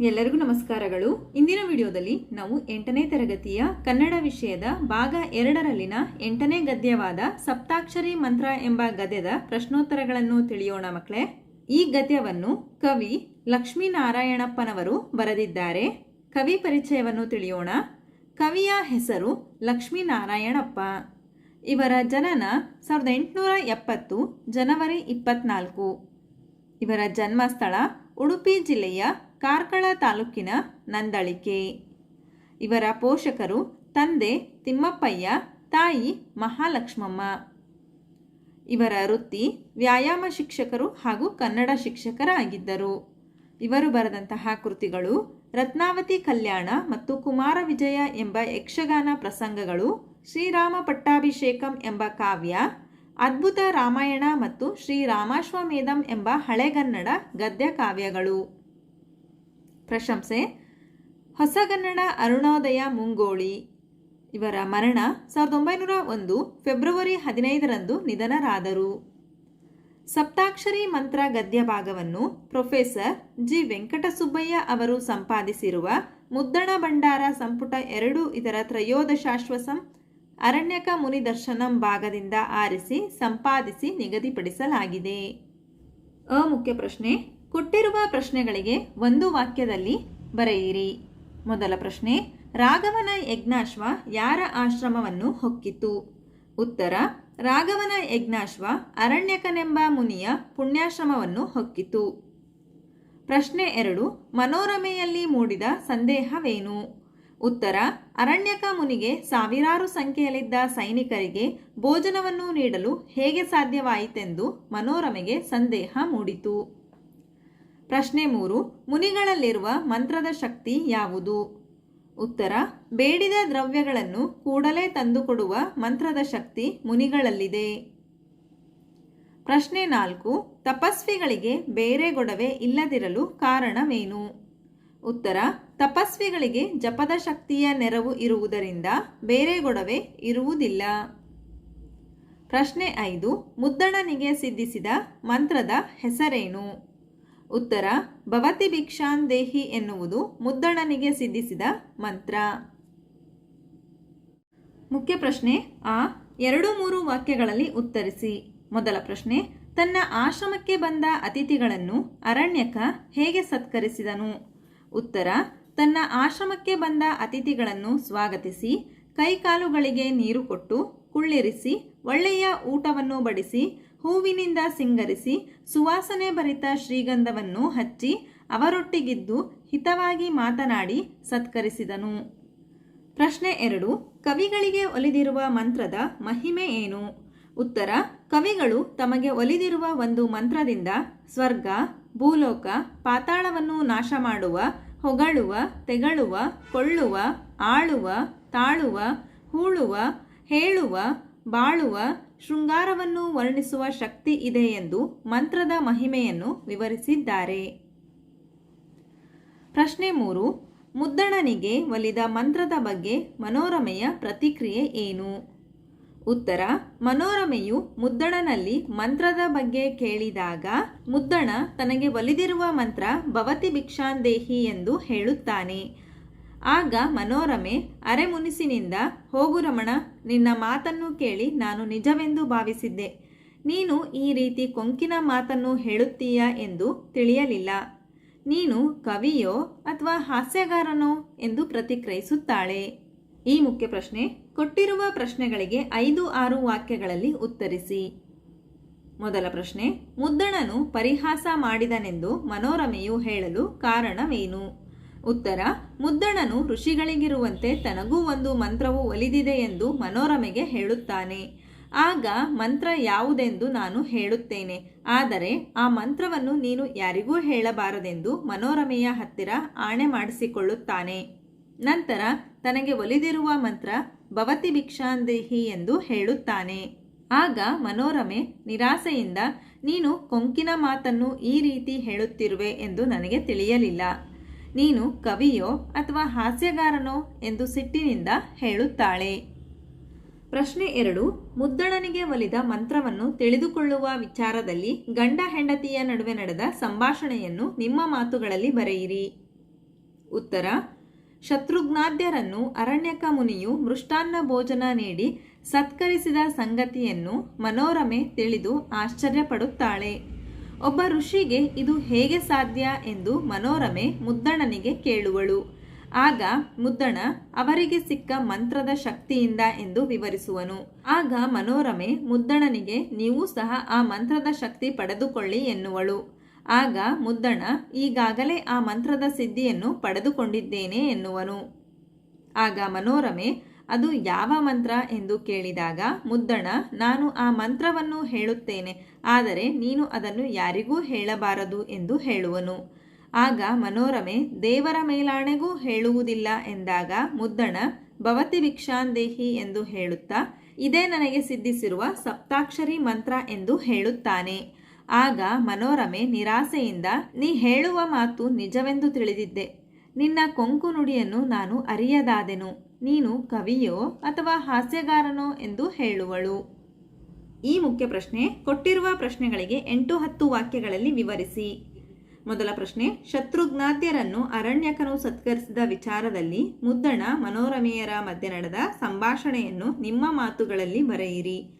ಎಲ್ಲರಿಗೂ ನಮಸ್ಕಾರಗಳು. ಇಂದಿನ ವಿಡಿಯೋದಲ್ಲಿ ನಾವು ಎಂಟನೇ ತರಗತಿಯ ಕನ್ನಡ ವಿಷಯದ ಭಾಗ ಎರಡರಲ್ಲಿನ ಎಂಟನೇ ಗದ್ಯವಾದ ಸಪ್ತಾಕ್ಷರಿ ಮಂತ್ರ ಎಂಬ ಗದ್ಯದ ಪ್ರಶ್ನೋತ್ತರಗಳನ್ನು ತಿಳಿಯೋಣ ಮಕ್ಕಳೇ. ಈ ಗದ್ಯವನ್ನು ಕವಿ ಲಕ್ಷ್ಮೀನಾರಾಯಣಪ್ಪನವರು ಬರೆದಿದ್ದಾರೆ. ಕವಿ ಪರಿಚಯವನ್ನು ತಿಳಿಯೋಣ. ಕವಿಯ ಹೆಸರು ಲಕ್ಷ್ಮೀನಾರಾಯಣಪ್ಪ. ಇವರ ಜನನ ಸಾವಿರದ ಎಂಟುನೂರ ಎಪ್ಪತ್ತು ಜನವರಿ ಇಪ್ಪತ್ನಾಲ್ಕು. ಇವರ ಜನ್ಮಸ್ಥಳ ಉಡುಪಿ ಜಿಲ್ಲೆಯ ಕಾರ್ಕಳ ತಾಲೂಕಿನ ನಂದಳಿಕೆ. ಇವರ ಪೋಷಕರು ತಂದೆ ತಿಮ್ಮಪ್ಪಯ್ಯ, ತಾಯಿ ಮಹಾಲಕ್ಷ್ಮಮ್ಮ. ಇವರ ವೃತ್ತಿ ವ್ಯಾಯಾಮ ಶಿಕ್ಷಕರು ಹಾಗೂ ಕನ್ನಡ ಶಿಕ್ಷಕರಾಗಿದ್ದರು. ಇವರು ಬರೆದಂತಹ ಕೃತಿಗಳು ರತ್ನಾವತಿ ಕಲ್ಯಾಣ ಮತ್ತು ಕುಮಾರ ವಿಜಯ ಎಂಬ ಯಕ್ಷಗಾನ ಪ್ರಸಂಗಗಳು, ಶ್ರೀರಾಮ ಪಟ್ಟಾಭಿಷೇಕಂ ಎಂಬ ಕಾವ್ಯ, ಅದ್ಭುತ ರಾಮಾಯಣ ಮತ್ತು ಶ್ರೀರಾಮಾಶ್ವಮೇಧಂ ಎಂಬ ಹಳೆಗನ್ನಡ ಗದ್ಯ ಕಾವ್ಯಗಳು. ಪ್ರಶಂಸೆ. ಹೊಸಗನ್ನಡ ಅರುಣೋದಯ ಮುಂಗೋಳಿ ಇವರ ಮರಣ ಸಾವಿರದ ಒಂಬೈನೂರ ಒಂದು ಫೆಬ್ರವರಿ ಹದಿನೈದರಂದು ನಿಧನರಾದರು. ಸಪ್ತಾಕ್ಷರಿ ಮಂತ್ರ ಗದ್ಯ ಭಾಗವನ್ನು ಪ್ರೊಫೆಸರ್ ಜಿ. ವೆಂಕಟಸುಬ್ಬಯ್ಯ ಅವರು ಸಂಪಾದಿಸಿರುವ ಮುದ್ದಣ ಭಂಡಾರ ಸಂಪುಟ ಎರಡು ಇದರ ತ್ರಯೋದಶಾಶ್ವಸಂ ಅರಣ್ಯಕ ಮುನಿ ದರ್ಶನಂ ಭಾಗದಿಂದ ಆರಿಸಿ ಸಂಪಾದಿಸಿ ನಿಗದಿಪಡಿಸಲಾಗಿದೆ. ಅ ಮುಖ್ಯ ಪ್ರಶ್ನೆ. ಕೊಟ್ಟಿರುವ ಪ್ರಶ್ನೆಗಳಿಗೆ ಒಂದು ವಾಕ್ಯದಲ್ಲಿ ಬರೆಯಿರಿ. ಮೊದಲ ಪ್ರಶ್ನೆ, ರಾಘವನ ಯಜ್ಞಾಶ್ವ ಯಾರ ಆಶ್ರಮವನ್ನು ಹೊಕ್ಕಿತು? ಉತ್ತರ, ರಾಘವನ ಯಜ್ಞಾಶ್ವ ಅರಣ್ಯಕನೆಂಬ ಮುನಿಯ ಪುಣ್ಯಾಶ್ರಮವನ್ನು ಹೊಕ್ಕಿತು. ಪ್ರಶ್ನೆ ಎರಡು, ಮನೋರಮೆಯಲ್ಲಿ ಮೂಡಿದ ಸಂದೇಹವೇನು? ಉತ್ತರ, ಅರಣ್ಯಕ ಮುನಿಗೆ ಸಾವಿರಾರು ಸಂಖ್ಯೆಯಲ್ಲಿದ್ದ ಸೈನಿಕರಿಗೆ ಭೋಜನವನ್ನು ನೀಡಲು ಹೇಗೆ ಸಾಧ್ಯವಾಯಿತೆಂದು ಮನೋರಮೆಗೆ ಸಂದೇಹ ಮೂಡಿತು. ಪ್ರಶ್ನೆ ಮೂರು, ಮುನಿಗಳಲ್ಲಿರುವ ಮಂತ್ರದ ಶಕ್ತಿ ಯಾವುದು? ಉತ್ತರ, ಬೇಡಿದ ದ್ರವ್ಯಗಳನ್ನು ಕೂಡಲೇ ತಂದುಕೊಡುವ ಮಂತ್ರದ ಶಕ್ತಿ ಮುನಿಗಳಲ್ಲಿದೆ. ಪ್ರಶ್ನೆ ನಾಲ್ಕು, ತಪಸ್ವಿಗಳಿಗೆ ಬೇರೆ ಗೊಡವೆ ಇಲ್ಲದಿರಲು ಕಾರಣವೇನು? ಉತ್ತರ, ತಪಸ್ವಿಗಳಿಗೆ ಜಪದ ಶಕ್ತಿಯ ನೆರವು ಇರುವುದರಿಂದ ಬೇರೆ ಗೊಡವೆ ಇರುವುದಿಲ್ಲ. ಪ್ರಶ್ನೆ ಐದು, ಮುದ್ದಣನಿಗೆ ಸಿದ್ಧಿಸಿದ ಮಂತ್ರದ ಹೆಸರೇನು? ಉತ್ತರ, ಭವತಿ ಭಿಕ್ಷಾನ್ ದೇಹಿ ಎನ್ನುವುದು ಮುದ್ದಣನಿಗೆ ಸಿದ್ಧಿಸಿದ ಮಂತ್ರ. ಮುಖ್ಯ ಪ್ರಶ್ನೆ, ಆ ಎರಡು ಮೂರು ವಾಕ್ಯಗಳಲ್ಲಿ ಉತ್ತರಿಸಿ. ಮೊದಲ ಪ್ರಶ್ನೆ, ತನ್ನ ಆಶ್ರಮಕ್ಕೆ ಬಂದ ಅತಿಥಿಗಳನ್ನು ಅರಣ್ಯಕ ಹೇಗೆ ಸತ್ಕರಿಸಿದನು? ಉತ್ತರ, ತನ್ನ ಆಶ್ರಮಕ್ಕೆ ಬಂದ ಅತಿಥಿಗಳನ್ನು ಸ್ವಾಗತಿಸಿ, ಕೈಕಾಲುಗಳಿಗೆ ನೀರು ಕೊಟ್ಟು, ಕುಳ್ಳಿರಿಸಿ, ಒಳ್ಳೆಯ ಊಟವನ್ನು ಬಡಿಸಿ ಹೂವಿನಿಂದ ಸಿಂಗರಿಸಿ ಸುವಾಸನೆ ಭರಿತ ಶ್ರೀಗಂಧವನ್ನು ಹಚ್ಚಿ ಅವರೊಟ್ಟಿಗಿದ್ದು ಹಿತವಾಗಿ ಮಾತನಾಡಿ ಸತ್ಕರಿಸಿದನು. ಪ್ರಶ್ನೆ ಎರಡು, ಕವಿಗಳಿಗೆ ಒಲಿದಿರುವ ಮಂತ್ರದ ಮಹಿಮೆ ಏನು? ಉತ್ತರ, ಕವಿಗಳು ತಮಗೆ ಒಲಿದಿರುವ ಒಂದು ಮಂತ್ರದಿಂದ ಸ್ವರ್ಗ, ಭೂಲೋಕ, ಪಾತಾಳವನ್ನು ನಾಶ ಮಾಡುವ ಹೊಗಳುವ, ತೆಗಳುವ, ಕೊಳ್ಳುವ, ಆಳುವ, ತಾಳುವ, ಹೂಳುವ, ಹೇಳುವ, ಬಾಳುವ ಶೃಂಗಾರವನ್ನು ವರ್ಣಿಸುವ ಶಕ್ತಿ ಇದೆ ಎಂದು ಮಂತ್ರದ ಮಹಿಮೆಯನ್ನು ವಿವರಿಸಿದ್ದಾರೆ. ಪ್ರಶ್ನೆ ಮೂರು, ಮುದ್ದಣನಿಗೆ ಒಲಿದ ಮಂತ್ರದ ಬಗ್ಗೆ ಮನೋರಮೆಯ ಪ್ರತಿಕ್ರಿಯೆ ಏನು? ಉತ್ತರ, ಮನೋರಮೆಯು ಮುದ್ದಣನಲ್ಲಿ ಮಂತ್ರದ ಬಗ್ಗೆ ಕೇಳಿದಾಗ ಮುದ್ದಣ ತನಗೆ ಒಲಿದಿರುವ ಮಂತ್ರ ಭವತಿ ಭಿಕ್ಷಾಂದೇಹಿ ಎಂದು ಹೇಳುತ್ತಾನೆ. ಆಗ ಮನೋರಮೆ ಅರೆಮುನಿಸಿನಿಂದ, ಹೋಗು ರಮಣ, ನಿನ್ನ ಮಾತನ್ನು ಕೇಳಿ ನಾನು ನಿಜವೆಂದು ಭಾವಿಸಿದ್ದೆ. ನೀನು ಈ ರೀತಿ ಕೊಂಕಿನ ಮಾತನ್ನು ಹೇಳುತ್ತೀಯ ಎಂದು ತಿಳಿಯಲಿಲ್ಲ. ನೀನು ಕವಿಯೋ ಅಥವಾ ಹಾಸ್ಯಗಾರನೋ ಎಂದು ಪ್ರತಿಕ್ರಿಯಿಸುತ್ತಾಳೆ. ಈ ಮುಖ್ಯ ಪ್ರಶ್ನೆ, ಕೊಟ್ಟಿರುವ ಪ್ರಶ್ನೆಗಳಿಗೆ ಐದು ಆರು ವಾಕ್ಯಗಳಲ್ಲಿ ಉತ್ತರಿಸಿ. ಮೊದಲ ಪ್ರಶ್ನೆ, ಮುದ್ದಣನು ಪರಿಹಾಸ ಮಾಡಿದನೆಂದು ಮನೋರಮೆಯು ಹೇಳಲು ಕಾರಣವೇನು? ಉತ್ತರ, ಮುದ್ದಣನು ಋಷಿಗಳಿಗಿರುವಂತೆ ತನಗೂ ಒಂದು ಮಂತ್ರವು ಒಲಿದಿದೆ ಎಂದು ಮನೋರಮೆಗೆ ಹೇಳುತ್ತಾನೆ. ಆಗ ಮಂತ್ರ ಯಾವುದೆಂದು ನಾನು ಹೇಳುತ್ತೇನೆ. ಆದರೆ ಆ ಮಂತ್ರವನ್ನು ನೀನು ಯಾರಿಗೂ ಹೇಳಬಾರದೆಂದು ಮನೋರಮೆಯ ಹತ್ತಿರ ಆಣೆ ಮಾಡಿಸಿಕೊಳ್ಳುತ್ತಾನೆ. ನಂತರ ತನಗೆ ಒಲಿದಿರುವ ಮಂತ್ರ, ಭವತಿ ಭಿಕ್ಷಾಂದೇಹಿ ಎಂದು ಹೇಳುತ್ತಾನೆ. ಆಗ ಮನೋರಮೆ ನಿರಾಸೆಯಿಂದ, ನೀನು ಕೊಂಕಿನ ಮಾತನ್ನು ಈ ರೀತಿ ಹೇಳುತ್ತಿರುವೆ ಎಂದು ನನಗೆ ತಿಳಿಯಲಿಲ್ಲ. ನೀನು ಕವಿಯೋ ಅಥವಾ ಹಾಸ್ಯಗಾರನೋ ಎಂದು ಸಿಟ್ಟಿನಿಂದ ಹೇಳುತ್ತಾಳೆ. ಪ್ರಶ್ನೆ ಎರಡು ಮುದ್ದಣನಿಗೆ ಒಲಿದ ಮಂತ್ರವನ್ನು ತಿಳಿದುಕೊಳ್ಳುವ ವಿಚಾರದಲ್ಲಿ ಗಂಡ ಹೆಂಡತಿಯ ನಡುವೆ ನಡೆದ ಸಂಭಾಷಣೆಯನ್ನು ನಿಮ್ಮ ಮಾತುಗಳಲ್ಲಿ ಬರೆಯಿರಿ. ಉತ್ತರ, ಶತ್ರುಘ್ನಾದ್ಯರನ್ನು ಅರಣ್ಯಕ ಮುನಿಯು ಮೃಷ್ಟಾನ್ನ ಭೋಜನ ನೀಡಿ ಸತ್ಕರಿಸಿದ ಸಂಗತಿಯನ್ನು ಮನೋರಮೆ ತಿಳಿದು ಆಶ್ಚರ್ಯಪಡುತ್ತಾಳೆ. ಒಬ್ಬ ಋಷಿಗೆ ಇದು ಹೇಗೆ ಸಾಧ್ಯ ಎಂದು ಮನೋರಮೆ ಮುದ್ದಣನಿಗೆ ಕೇಳುವಳು. ಆಗ ಮುದ್ದಣ ಅವರಿಗೆ ಸಿಕ್ಕ ಮಂತ್ರದ ಶಕ್ತಿಯಿಂದ ಎಂದು ವಿವರಿಸುವನು. ಆಗ ಮನೋರಮೆ ಮುದ್ದಣನಿಗೆ, ನೀವು ಸಹ ಆ ಮಂತ್ರದ ಶಕ್ತಿ ಪಡೆದುಕೊಳ್ಳಿ ಎನ್ನುವಳು. ಆಗ ಮುದ್ದಣ, ಈಗಾಗಲೇ ಆ ಮಂತ್ರದ ಸಿದ್ಧಿಯನ್ನು ಪಡೆದುಕೊಂಡಿದ್ದೇನೆ ಎನ್ನುವನು. ಆಗ ಮನೋರಮೆ ಅದು ಯಾವ ಮಂತ್ರ ಎಂದು ಕೇಳಿದಾಗ, ಮುದ್ದಣ, ನಾನು ಆ ಮಂತ್ರವನ್ನು ಹೇಳುತ್ತೇನೆ, ಆದರೆ ನೀನು ಅದನ್ನು ಯಾರಿಗೂ ಹೇಳಬಾರದು ಎಂದು ಹೇಳುವನು. ಆಗ ಮನೋರಮೆ, ದೇವರ ಮೇಲಾಣೆಗೂ ಹೇಳುವುದಿಲ್ಲ ಎಂದಾಗ ಮುದ್ದಣ, ಭವತಿ ಭಿಕ್ಷಾಂದೇಹಿ ಎಂದು ಹೇಳುತ್ತಾ, ಇದೇ ನನಗೆ ಸಿದ್ಧಿಸಿರುವ ಸಪ್ತಾಕ್ಷರಿ ಮಂತ್ರ ಎಂದು ಹೇಳುತ್ತಾನೆ. ಆಗ ಮನೋರಮೆ ನಿರಾಸೆಯಿಂದ, ನೀ ಹೇಳುವ ಮಾತು ನಿಜವೆಂದು ತಿಳಿದಿದ್ದೆ. ನಿನ್ನ ಕೊಂಕು ನುಡಿಯನ್ನು ನಾನು ಅರಿಯದಾದೆನು. ನೀನು ಕವಿಯೋ ಅಥವಾ ಹಾಸ್ಯಗಾರನೋ ಎಂದು ಹೇಳುವಳು. ಈ ಮುಖ್ಯ ಪ್ರಶ್ನೆ ಕೊಟ್ಟಿರುವ ಪ್ರಶ್ನೆಗಳಿಗೆ ಎಂಟು ಹತ್ತು ವಾಕ್ಯಗಳಲ್ಲಿ ವಿವರಿಸಿ. ಮೊದಲ ಪ್ರಶ್ನೆ ಶತ್ರುಘ್ನಾತ್ಯರನ್ನು ಅರಣ್ಯಕನು ಸತ್ಕರಿಸಿದ ವಿಚಾರದಲ್ಲಿ ಮುದ್ದಣ ಮನೋರಮೆಯರ ಮಧ್ಯೆ ನಡೆದ ಸಂಭಾಷಣೆಯನ್ನು ನಿಮ್ಮ ಮಾತುಗಳಲ್ಲಿ ಬರೆಯಿರಿ.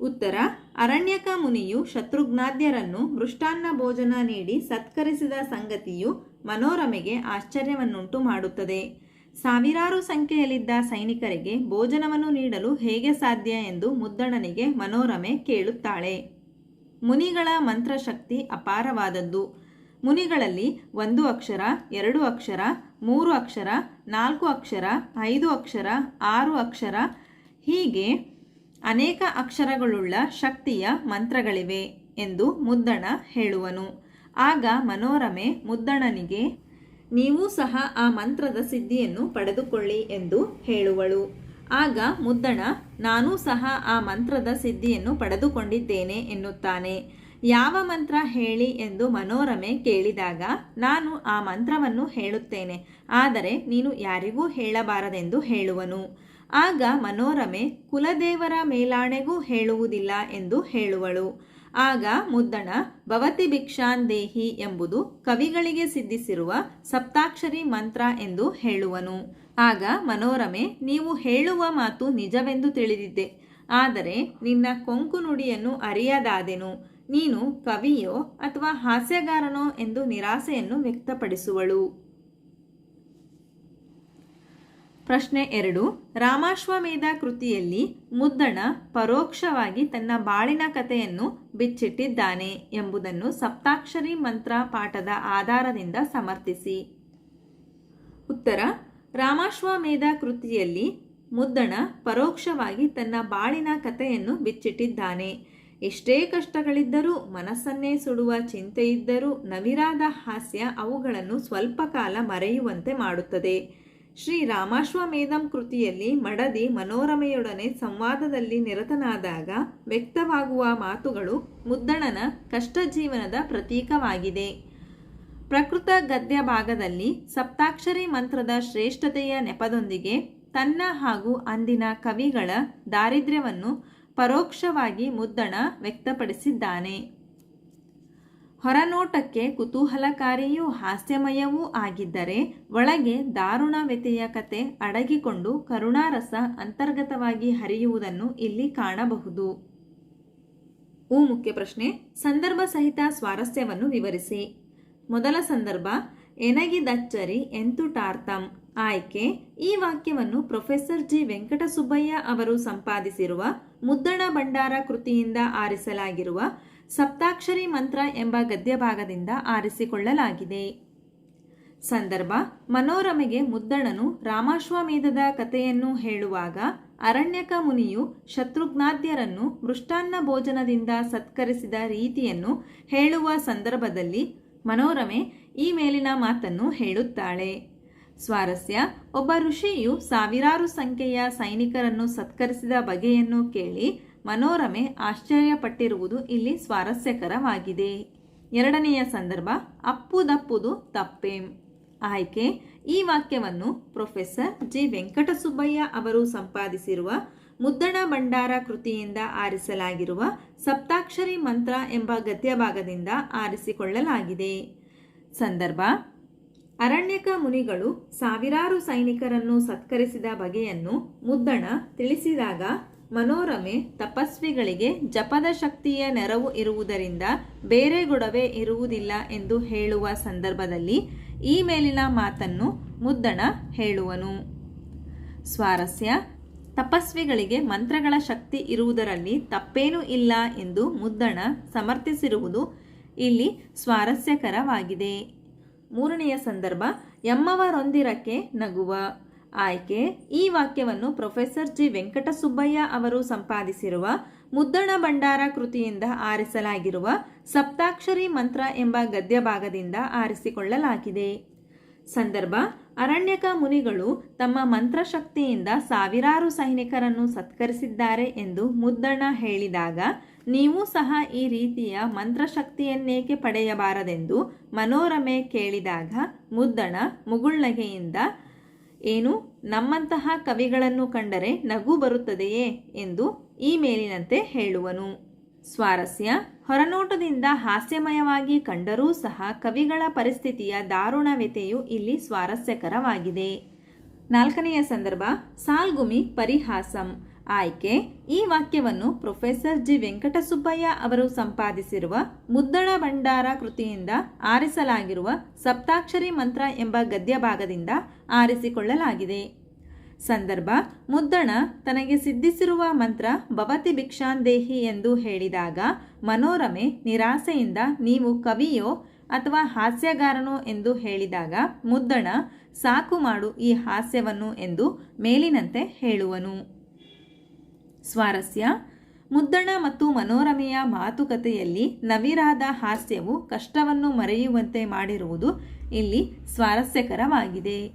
ಉತ್ತರ, ಅರಣ್ಯಕ ಮುನಿಯು ಶತ್ರುಘ್ನಾದ್ಯರನ್ನು ಮೃಷ್ಟಾನ್ನ ಭೋಜನ ನೀಡಿ ಸತ್ಕರಿಸಿದ ಸಂಗತಿಯು ಮನೋರಮೆಗೆ ಆಶ್ಚರ್ಯವನ್ನುಂಟು ಮಾಡುತ್ತದೆ. ಸಾವಿರಾರು ಸಂಖ್ಯೆಯಲ್ಲಿದ್ದ ಸೈನಿಕರಿಗೆ ಭೋಜನವನ್ನು ನೀಡಲು ಹೇಗೆ ಸಾಧ್ಯ ಎಂದು ಮುದ್ದಣನಿಗೆ ಮನೋರಮೆ ಕೇಳುತ್ತಾಳೆ. ಮುನಿಗಳ ಮಂತ್ರಶಕ್ತಿ ಅಪಾರವಾದದ್ದು. ಮುನಿಗಳಲ್ಲಿ ಒಂದು ಅಕ್ಷರ, ಎರಡು ಅಕ್ಷರ, ಮೂರು ಅಕ್ಷರ, ನಾಲ್ಕು ಅಕ್ಷರ, ಐದು ಅಕ್ಷರ, ಆರು ಅಕ್ಷರ, ಹೀಗೆ ಅನೇಕ ಅಕ್ಷರಗಳುಳ್ಳ ಶಕ್ತಿಯ ಮಂತ್ರಗಳಿವೆ ಎಂದು ಮುದ್ದಣ ಹೇಳುವನು. ಆಗ ಮನೋರಮೆ ಮುದ್ದಣನಿಗೆ ನೀವು ಸಹ ಆ ಮಂತ್ರದ ಸಿದ್ಧಿಯನ್ನು ಪಡೆದುಕೊಳ್ಳಿ ಎಂದು ಹೇಳುವಳು. ಆಗ ಮುದ್ದಣ, ನಾನೂ ಸಹ ಆ ಮಂತ್ರದ ಸಿದ್ಧಿಯನ್ನು ಪಡೆದುಕೊಂಡಿದ್ದೇನೆ ಎನ್ನುತ್ತಾನೆ. ಯಾವ ಮಂತ್ರ ಹೇಳಿ ಎಂದು ಮನೋರಮೆ ಕೇಳಿದಾಗ, ನಾನು ಆ ಮಂತ್ರವನ್ನು ಹೇಳುತ್ತೇನೆ, ಆದರೆ ನೀನು ಯಾರಿಗೂ ಹೇಳಬಾರದೆಂದು ಹೇಳುವನು. ಆಗ ಮನೋರಮೆ, ಕುಲದೇವರ ಮೇಲಾಣೆಗೂ ಹೇಳುವುದಿಲ್ಲ ಎಂದು ಹೇಳುವಳು. ಆಗ ಮುದ್ದಣ ಭವತಿ ಭಿಕ್ಷಾನ್ ದೇಹಿ ಎಂಬುದು ಕವಿಗಳಿಗೆ ಸಿದ್ಧಿಸಿರುವ ಸಪ್ತಾಕ್ಷರಿ ಮಂತ್ರ ಎಂದು ಹೇಳುವನು. ಆಗ ಮನೋರಮೆ, ನೀವು ಹೇಳುವ ಮಾತು ನಿಜವೆಂದು ತಿಳಿದಿದ್ದೆ. ಆದರೆ ನಿನ್ನ ಕೊಂಕು ನುಡಿಯನ್ನು ಅರಿಯದಾದೆನು. ನೀನು ಕವಿಯೋ ಅಥವಾ ಹಾಸ್ಯಗಾರನೋ ಎಂದು ನಿರಾಸೆಯನ್ನು ವ್ಯಕ್ತಪಡಿಸುವಳು. ಪ್ರಶ್ನೆ ಎರಡು, ರಾಮಾಶ್ವಮೇಧ ಕೃತಿಯಲ್ಲಿ ಮುದ್ದಣ ಪರೋಕ್ಷವಾಗಿ ತನ್ನ ಬಾಳಿನ ಕಥೆಯನ್ನು ಬಿಚ್ಚಿಟ್ಟಿದ್ದಾನೆ ಎಂಬುದನ್ನು ಸಪ್ತಾಕ್ಷರಿ ಮಂತ್ರ ಪಾಠದ ಆಧಾರದಿಂದ ಸಮರ್ಥಿಸಿ. ಉತ್ತರ, ರಾಮಾಶ್ವಮೇಧ ಕೃತಿಯಲ್ಲಿ ಮುದ್ದಣ ಪರೋಕ್ಷವಾಗಿ ತನ್ನ ಬಾಳಿನ ಕಥೆಯನ್ನು ಬಿಚ್ಚಿಟ್ಟಿದ್ದಾನೆ. ಎಷ್ಟೇ ಕಷ್ಟಗಳಿದ್ದರೂ, ಮನಸ್ಸನ್ನೇ ಸುಡುವ ಚಿಂತೆಯಿದ್ದರೂ, ನವಿರಾದ ಹಾಸ್ಯ ಅವುಗಳನ್ನು ಸ್ವಲ್ಪ ಕಾಲ ಮರೆಯುವಂತೆ ಮಾಡುತ್ತದೆ. ಶ್ರೀ ರಾಮಾಶ್ವಮೇಧಂ ಕೃತಿಯಲ್ಲಿ ಮಡದಿ ಮನೋರಮೆಯೊಡನೆ ಸಂವಾದದಲ್ಲಿ ನಿರತನಾದಾಗ ವ್ಯಕ್ತವಾಗುವ ಮಾತುಗಳು ಮುದ್ದಣನ ಕಷ್ಟ ಜೀವನದ ಪ್ರತೀಕವಾಗಿದೆ. ಪ್ರಕೃತ ಗದ್ಯ ಭಾಗದಲ್ಲಿ ಸಪ್ತಾಕ್ಷರಿ ಮಂತ್ರದ ಶ್ರೇಷ್ಠತೆಯ ನೆಪದೊಂದಿಗೆ ತನ್ನ ಹಾಗೂ ಅಂದಿನ ಕವಿಗಳ ದಾರಿದ್ರ್ಯವನ್ನು ಪರೋಕ್ಷವಾಗಿ ಮುದ್ದಣ ವ್ಯಕ್ತಪಡಿಸಿದ್ದಾನೆ. ಹೊರನೋಟಕ್ಕೆ ಕುತೂಹಲಕಾರಿಯೂ ಹಾಸ್ಯಮಯವೂ ಆಗಿದ್ದರೆ ಒಳಗೆ ದಾರುಣ ವ್ಯತೆಯ ಕತೆ ಅಡಗಿಕೊಂಡು ಕರುಣಾರಸ ಅಂತರ್ಗತವಾಗಿ ಹರಿಯುವುದನ್ನು ಇಲ್ಲಿ ಕಾಣಬಹುದು. ಊ ಮುಖ್ಯ ಪ್ರಶ್ನೆ, ಸಂದರ್ಭ ಸಹಿತ ಸ್ವಾರಸ್ಯವನ್ನು ವಿವರಿಸಿ. ಮೊದಲ ಸಂದರ್ಭ, ಎನಗಿದಚ್ಚರಿ ಎಂತುಟಾರ್ಥಂ ಆಯ್ಕೆ, ಈ ವಾಕ್ಯವನ್ನು ಪ್ರೊಫೆಸರ್ ಜಿ. ವೆಂಕಟಸುಬ್ಬಯ್ಯ ಅವರು ಸಂಪಾದಿಸಿರುವ ಮುದ್ದಣ ಭಂಡಾರ ಕೃತಿಯಿಂದ ಆರಿಸಲಾಗಿರುವ ಸಪ್ತಾಕ್ಷರಿ ಮಂತ್ರ ಎಂಬ ಗದ್ಯಭಾಗದಿಂದ ಆರಿಸಿಕೊಳ್ಳಲಾಗಿದೆ. ಸಂದರ್ಭ, ಮನೋರಮೆಗೆ ಮುದ್ದಣನು ರಾಮಾಶ್ವಮೇಧದ ಕಥೆಯನ್ನು ಹೇಳುವಾಗ ಅರಣ್ಯಕ ಮುನಿಯು ಶತ್ರುಘ್ನಾದ್ಯರನ್ನು ಮೃಷ್ಟಾನ್ನ ಭೋಜನದಿಂದ ಸತ್ಕರಿಸಿದ ರೀತಿಯನ್ನು ಹೇಳುವ ಸಂದರ್ಭದಲ್ಲಿ ಮನೋರಮೆ ಈ ಮೇಲಿನ ಮಾತನ್ನು ಹೇಳುತ್ತಾಳೆ. ಸ್ವಾರಸ್ಯ, ಒಬ್ಬ ಋಷಿಯು ಸಾವಿರಾರು ಸಂಖ್ಯೆಯ ಸೈನಿಕರನ್ನು ಸತ್ಕರಿಸಿದ ಬಗೆಯನ್ನು ಕೇಳಿ ಮನೋರಮೆ ಆಶ್ಚರ್ಯಪಟ್ಟಿರುವುದು ಇಲ್ಲಿ ಸ್ವಾರಸ್ಯಕರವಾಗಿದೆ. ಎರಡನೆಯ ಸಂದರ್ಭ ಅಪ್ಪುದಪ್ಪುದು ತಪ್ಪೇಂ. ಆಯ್ಕೆ, ಈ ವಾಕ್ಯವನ್ನು ಪ್ರೊಫೆಸರ್ ಜಿ. ವೆಂಕಟಸುಬ್ಬಯ್ಯ ಅವರು ಸಂಪಾದಿಸಿರುವ ಮುದ್ದಣ ಭಂಡಾರ ಕೃತಿಯಿಂದ ಆರಿಸಲಾಗಿರುವ ಸಪ್ತಾಕ್ಷರಿ ಮಂತ್ರ ಎಂಬ ಗದ್ಯಭಾಗದಿಂದ ಆರಿಸಿಕೊಳ್ಳಲಾಗಿದೆ. ಸಂದರ್ಭ, ಅರಣ್ಯಕ ಮುನಿಗಳು ಸಾವಿರಾರು ಸೈನಿಕರನ್ನು ಸತ್ಕರಿಸಿದ ಬಗೆಯನ್ನು ಮುದ್ದಣ ತಿಳಿಸಿದಾಗ ಮನೋರಮೆ ತಪಸ್ವಿಗಳಿಗೆ ಜಪದ ಶಕ್ತಿಯ ನೆರವು ಇರುವುದರಿಂದ ಬೇರೆ ಗೊಡವೆ ಇರುವುದಿಲ್ಲ ಎಂದು ಹೇಳುವ ಸಂದರ್ಭದಲ್ಲಿ ಈ ಮೇಲಿನ ಮಾತನ್ನು ಮುದ್ದಣ ಹೇಳುವನು. ಸ್ವಾರಸ್ಯ, ತಪಸ್ವಿಗಳಿಗೆ ಮಂತ್ರಗಳ ಶಕ್ತಿ ಇರುವುದರಲ್ಲಿ ತಪ್ಪೇನೂ ಇಲ್ಲ ಎಂದು ಮುದ್ದಣ ಸಮರ್ಥಿಸಿರುವುದು ಇಲ್ಲಿ ಸ್ವಾರಸ್ಯಕರವಾಗಿದೆ. ಮೂರನೆಯ ಸಂದರ್ಭ ಎಮ್ಮವರೊಂದಿರಕ್ಕೆ ನಗುವ. ಆಯ್ಕೆ. ಈ ವಾಕ್ಯವನ್ನು ಪ್ರೊಫೆಸರ್ ಜಿ. ವೆಂಕಟಸುಬ್ಬಯ್ಯ ಅವರು ಸಂಪಾದಿಸಿರುವ ಮುದ್ದಣ ಭಂಡಾರ ಕೃತಿಯಿಂದ ಆರಿಸಲಾಗಿರುವ ಸಪ್ತಾಕ್ಷರಿ ಮಂತ್ರ ಎಂಬ ಗದ್ಯ ಭಾಗದಿಂದ ಆರಿಸಿಕೊಳ್ಳಲಾಗಿದೆ. ಸಂದರ್ಭ, ಅರಣ್ಯಕ ಮುನಿಗಳು ತಮ್ಮ ಮಂತ್ರಶಕ್ತಿಯಿಂದ ಸಾವಿರಾರು ಸೈನಿಕರನ್ನು ಸತ್ಕರಿಸಿದ್ದಾರೆ ಎಂದು ಮುದ್ದಣ ಹೇಳಿದಾಗ, ನೀವು ಸಹ ಈ ರೀತಿಯ ಮಂತ್ರಶಕ್ತಿಯನ್ನೇಕೆ ಪಡೆಯಬಾರದೆಂದು ಮನೋರಮೆ ಕೇಳಿದಾಗ ಮುದ್ದಣ ಮುಗುಳ್ನಗೆಯಿಂದ ಏನು? ನಮ್ಮಂತಹ ಕವಿಗಳನ್ನು ಕಂಡರೆ ನಗು ಬರುತ್ತದೆಯೇ ಎಂದು ಈ ಮೇಲಿನಂತೆ ಹೇಳುವನು. ಸ್ವಾರಸ್ಯ, ಹೊರನೋಟದಿಂದ ಹಾಸ್ಯಮಯವಾಗಿ ಕಂಡರೂ ಸಹ ಕವಿಗಳ ಪರಿಸ್ಥಿತಿಯ ದಾರುಣವ್ಯತೆಯು ಇಲ್ಲಿ ಸ್ವಾರಸ್ಯಕರವಾಗಿದೆ. ನಾಲ್ಕನೆಯ ಸಂದರ್ಭ, ಸಾಲ್ಗುಮಿ ಪರಿಹಾಸಂ. ಆಯ್ಕೆ, ಈ ವಾಕ್ಯವನ್ನು ಪ್ರೊಫೆಸರ್ ಜಿ. ವೆಂಕಟಸುಬ್ಬಯ್ಯ ಅವರು ಸಂಪಾದಿಸಿರುವ ಮುದ್ದಣ ಭಂಡಾರ ಕೃತಿಯಿಂದ ಆರಿಸಲಾಗಿರುವ ಸಪ್ತಾಕ್ಷರಿ ಮಂತ್ರ ಎಂಬ ಗದ್ಯ ಭಾಗದಿಂದ ಆರಿಸಿಕೊಳ್ಳಲಾಗಿದೆ. ಸಂದರ್ಭ, ಮುದ್ದಣ ತನಗೆ ಸಿದ್ಧಿಸಿರುವ ಮಂತ್ರ ಭವತಿ ಭಿಕ್ಷಾಂದೇಹಿ ಎಂದು ಹೇಳಿದಾಗ ಮನೋರಮೆ, ನಿರಾಸೆಯಿಂದ ನೀವು ಕವಿಯೋ ಅಥವಾ ಹಾಸ್ಯಗಾರನೋ ಎಂದು ಹೇಳಿದಾಗ ಮುದ್ದಣ, ಸಾಕು ಮಾಡು ಈ ಹಾಸ್ಯವನ್ನು ಎಂದು ಮೇಲಿನಂತೆ ಹೇಳುವನು. ಸ್ವಾರಸ್ಯ. ಮುದ್ದಣ ಮತ್ತು ಮನೋರಮೆಯ ಮಾತುಕತೆಯಲ್ಲಿ ನವಿರಾದ ಹಾಸ್ಯವು ಕಷ್ಟವನ್ನು ಮರೆಯುವಂತೆ ಮಾಡಿರುವುದು ಇಲ್ಲಿ ಸ್ವಾರಸ್ಯಕರವಾಗಿದೆ.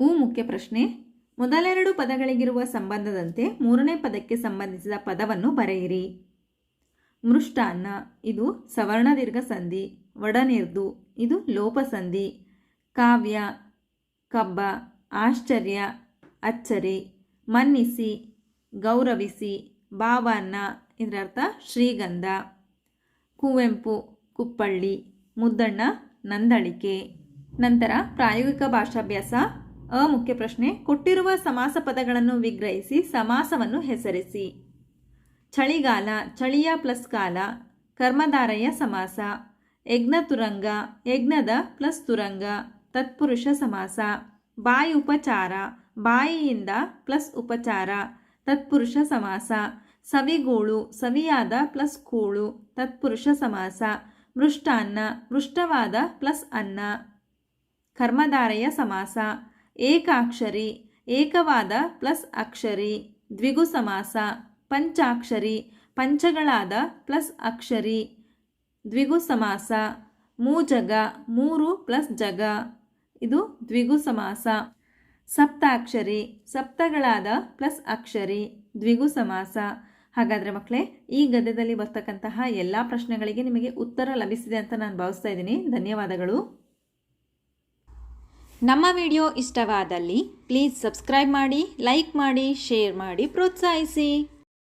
ಊ ಮುಖ್ಯ ಪ್ರಶ್ನೆ. ಮೊದಲೆರಡು ಪದಗಳಿಗಿರುವ ಸಂಬಂಧದಂತೆ ಮೂರನೇ ಪದಕ್ಕೆ ಸಂಬಂಧಿಸಿದ ಪದವನ್ನು ಬರೆಯಿರಿ. ಮೃಷ್ಟಾನ್ನ. ಇದು ಸವರ್ಣದೀರ್ಘ ಸಂಧಿ ಒಡನಿರ್ದು. ಇದು ಲೋಪಸಂಧಿ. ಕಾವ್ಯ. ಕಬ್ಬ. ಆಶ್ಚರ್ಯ. ಅಚ್ಚರಿ. ಮನ್ನಿಸಿ. ಗೌರವಿಸಿ ಭಾವನ್ನ ಇದರರ್ಥ ಶ್ರೀಗಂಧ, ಕುವೆಂಪು, ಕುಪ್ಪಳ್ಳಿ, ಮುದ್ದಣ್ಣ, ನಂದಳಿಕೆ. ನಂತರ ಪ್ರಾಯೋಗಿಕ ಭಾಷಾಭ್ಯಾಸ ಅ ಮುಖ್ಯ ಪ್ರಶ್ನೆ, ಕೊಟ್ಟಿರುವ ಸಮಾಸ ಪದಗಳನ್ನು ವಿಗ್ರಹಿಸಿ ಸಮಾಸವನ್ನು ಹೆಸರಿಸಿ. ಚಳಿಗಾಲ, ಚಳಿಯ ಪ್ಲಸ್ ಕಾಲ, ಕರ್ಮಧಾರಯ ಸಮಾಸ, ಯಜ್ಞ ತುರಂಗ, ಯಜ್ಞದ ಪ್ಲಸ್ ತುರಂಗ, ತತ್ಪುರುಷ ಸಮಾಸ, ಬಾಯಿ ಉಪಚಾರ, ಬಾಯಿಯಿಂದ ಪ್ಲಸ್ ಉಪಚಾರ ತತ್ಪುರುಷ ಸಮಾಸ. ಸವಿಗೂಳು, ಸವಿಯಾದ ಪ್ಲಸ್ ಕೂಳು, ತತ್ಪುರುಷ ಸಮಾಸ. ಮೃಷ್ಟಾನ್ನ, ಮೃಷ್ಟವಾದ ಪ್ಲಸ್ ಅನ್ನ. ಕರ್ಮಧಾರೆಯ ಸಮಾಸ. ಏಕಾಕ್ಷರಿ, ಏಕವಾದ ಪ್ಲಸ್ ಅಕ್ಷರಿ. ದ್ವಿಗು ಸಮಾಸ. ಪಂಚಾಕ್ಷರಿ, ಪಂಚಗಳಾದ ಪ್ಲಸ್ ಅಕ್ಷರಿ. ದ್ವಿಗು ಸಮಾಸ. ಮೂಜಗ, ಮೂರು ಪ್ಲಸ್ ಜಗ. ಇದು ದ್ವಿಗು ಸಮಾಸ. ಸಪ್ತಾಕ್ಷರಿ, ಸಪ್ತಗಳಾದ ಪ್ಲಸ್ ಅಕ್ಷರಿ, ದ್ವಿಗು ಸಮಾಸ. ಹಾಗಾದರೆ ಮಕ್ಕಳೇ ಈ ಗದ್ಯದಲ್ಲಿ ಬರ್ತಕ್ಕಂತಹ ಎಲ್ಲ ಪ್ರಶ್ನೆಗಳಿಗೆ ನಿಮಗೆ ಉತ್ತರ ಲಭಿಸಿದೆ ಅಂತ ನಾನು ಭಾವಿಸ್ತಾ ಇದ್ದೀನಿ. ಧನ್ಯವಾದಗಳು. ನಮ್ಮ ವಿಡಿಯೋ ಇಷ್ಟವಾದಲ್ಲಿ ಪ್ಲೀಸ್ ಸಬ್ಸ್ಕ್ರೈಬ್ ಮಾಡಿ, ಲೈಕ್ ಮಾಡಿ, ಶೇರ್ ಮಾಡಿ, ಪ್ರೋತ್ಸಾಹಿಸಿ.